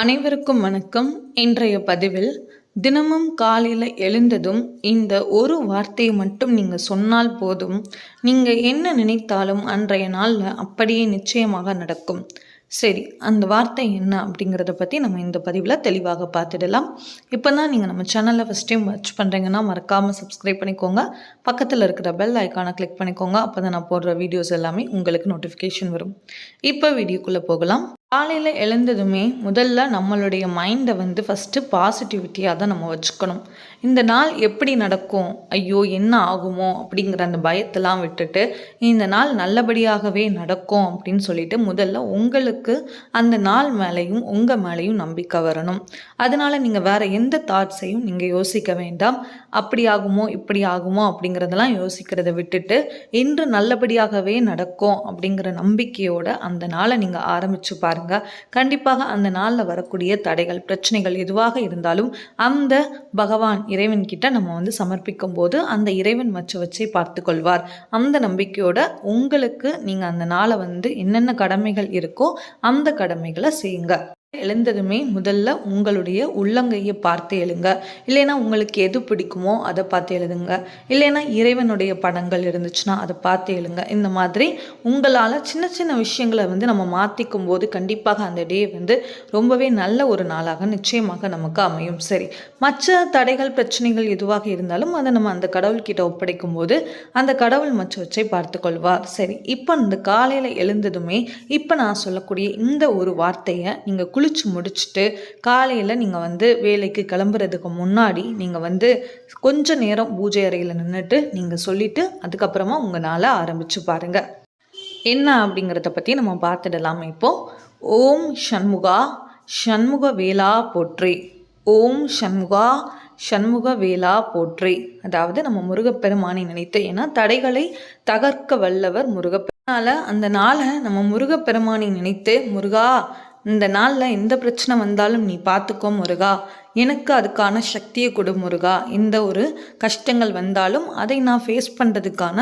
அனைவருக்கும் வணக்கம். இன்றைய பதிவில் தினமும் காலையில் எழுந்ததும் இந்த ஒரு வார்த்தையை மட்டும் நீங்கள் சொன்னால் போதும். நீங்கள் என்ன நினைத்தாலும் அன்றைய நாளில் அப்படியே நிச்சயமாக நடக்கும். சரி அந்த வார்த்தை என்ன அப்படிங்கிறத பற்றி நம்ம இந்த பதிவில் தெளிவாக பார்த்துடலாம். இப்போ தான் நீங்கள் நம்ம சேனலில் ஃபஸ்ட் டைம் வாட்ச் பண்ணுறீங்கன்னா மறக்காமல் சப்ஸ்கிரைப் பண்ணிக்கோங்க. பக்கத்தில் இருக்கிற பெல் ஐக்கானை கிளிக் பண்ணிக்கோங்க. அப்போ தான் நான் போடுற வீடியோஸ் எல்லாமே உங்களுக்கு நோட்டிஃபிகேஷன் வரும். இப்போ வீடியோக்குள்ளே போகலாம். காலையில் எழுந்ததுமே முதல்ல நம்மளுடைய மைண்டை வந்து ஃபஸ்ட்டு பாசிட்டிவிட்டியாக தான் நம்ம வச்சுக்கணும். இந்த நாள் எப்படி நடக்கும்? ஐயோ என்ன ஆகுமோ? அப்படிங்கிற அந்த பயத்தெல்லாம் விட்டுட்டு இந்த நாள் நல்லபடியாகவே நடக்கும் அப்படின்னு சொல்லிட்டு முதல்ல உங்களுக்கு அந்த நாள் மேலேயும் உங்கள் மேலேயும் நம்பிக்கை வரணும். அதனால் நீங்கள் வேறு எந்த தாட்ஸையும் நீங்கள் யோசிக்க வேண்டாம். அப்படி ஆகுமோ இப்படி ஆகுமோ அப்படிங்கிறதெல்லாம் யோசிக்கிறத விட்டுட்டு இன்று நல்லபடியாகவே நடக்கும் அப்படிங்கிற நம்பிக்கையோட அந்த நாளை நீங்கள் ஆரம்பித்து பாருங்கள் கண்டிப்பாக அந்த நாளில் வரக்கூடிய தடைகள் பிரச்சனைகள் எதுவாக இருந்தாலும் அந்த பகவான் இறைவன் கிட்ட நம்ம வந்து சமர்ப்பிக்கும் போது அந்த இறைவன் மச்ச வச்சை பார்த்து கொள்வார் அந்த நம்பிக்கையோட உங்களுக்கு நீங்கள் அந்த நாளை வந்து என்னென்ன கடமைகள் இருக்கோ அந்த கடமைகளை செய்யுங்க. எழுந்ததுமே முதல்ல உங்களுடைய உள்ளங்கையை பார்த்து எழுங்க. இல்லைன்னா உங்களுக்கு எது பிடிக்குமோ அதை பார்த்து எழுதுங்க. இல்லைன்னா இறைவனுடைய படங்கள் இருந்துச்சுன்னா அதை பார்த்து எழுங்க. இந்த மாதிரி உங்களால் சின்ன சின்ன விஷயங்களை வந்து நம்ம மாற்றிக்கும் போது கண்டிப்பாக அந்த டே வந்து ரொம்பவே நல்ல ஒரு நாளாக நிச்சயமாக நமக்கு அமையும். சரி மற்ற தடைகள் பிரச்சனைகள் எதுவாக இருந்தாலும் அதை நம்ம அந்த கடவுள்கிட்ட ஒப்படைக்கும் போது அந்த கடவுள் மச்ச வச்சை பார்த்து கொள்வார் சரி இப்போ இந்த காலையில் எழுந்ததுமே இப்போ நான் சொல்லக்கூடிய இந்த ஒரு வார்த்தையை நீங்கள் குழு குளிச்சு முடிச்சுட்டு காலையில் நீங்கள் வந்து வேலைக்கு கிளம்புறதுக்கு முன்னாடி நீங்கள் வந்து கொஞ்ச நேரம் பூஜை அறையில் நின்றுட்டு நீங்கள் சொல்லிவிட்டு அதுக்கப்புறமா உங்கள் நாளை ஆரம்பித்து பாருங்கள் என்ன அப்படிங்கிறத பற்றி நம்ம பார்த்துடலாம் இப்போது ஓம் ஷண்முகா ஷண்முக வேலா போற்றி. ஓம் ஷண்முகா சண்முக வேலா போற்றி. அதாவது நம்ம முருகப்பெருமானை நினைத்து ஏன்னா தடைகளை தகர்க்க வல்லவர் முருகப்பெருமானால் அந்த நாளை நம்ம முருகப்பெருமானை நினைத்து முருகா இந்த நாளில் எந்த பிரச்சனை வந்தாலும் நீ பார்த்துக்கோ முருகா. எனக்கு அதுக்கான சக்தியை கொடு முருகா. இந்த ஒரு கஷ்டங்கள் வந்தாலும் அதை நான் ஃபேஸ் பண்ணுறதுக்கான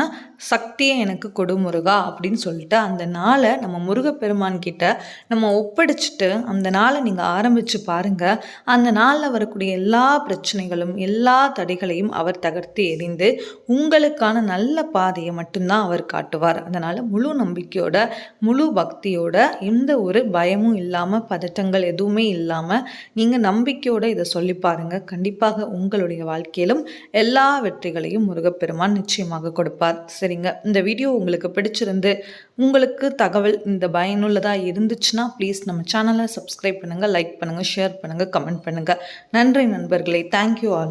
சக்தியை எனக்கு கொடு முருகா அப்படின்னு சொல்லிட்டு அந்த நாளை நம்ம முருகப்பெருமான் கிட்ட நம்ம ஒப்படைச்சிட்டு அந்த நாளை நீங்கள் ஆரம்பித்து பாருங்கள் அந்த நாளில் வரக்கூடிய எல்லா பிரச்சனைகளும் எல்லா தடைகளையும் அவர் தகர்த்து எறிந்து உங்களுக்கான நல்ல பாதையை மட்டும்தான் அவர் காட்டுவார். அதனால் முழு நம்பிக்கையோட முழு பக்தியோட எந்த ஒரு பயமும் இல்லாமல் பதட்டங்கள் எதுவுமே இல்லாமல் நீங்கள் நம்பிக்கையோட இதை சொல்லி பாருங்க கண்டிப்பாக உங்களுடைய வாழ்க்கையிலும் எல்லா வெற்றிகளையும் முருகப்பெருமான் நிச்சயமாக கொடுப்பார். சரிங்க. இந்த வீடியோ உங்களுக்கு பிடிச்சிருந்து உங்களுக்கு தகவல் இந்த பயனுள்ளதாக இருந்துச்சுன்னா ப்ளீஸ் நம்ம சேனலை சப்ஸ்கிரைப் பண்ணுங்கள் லைக் பண்ணுங்கள் ஷேர் பண்ணுங்கள் கமெண்ட் பண்ணுங்கள் நன்றி நண்பர்களே. Thank you all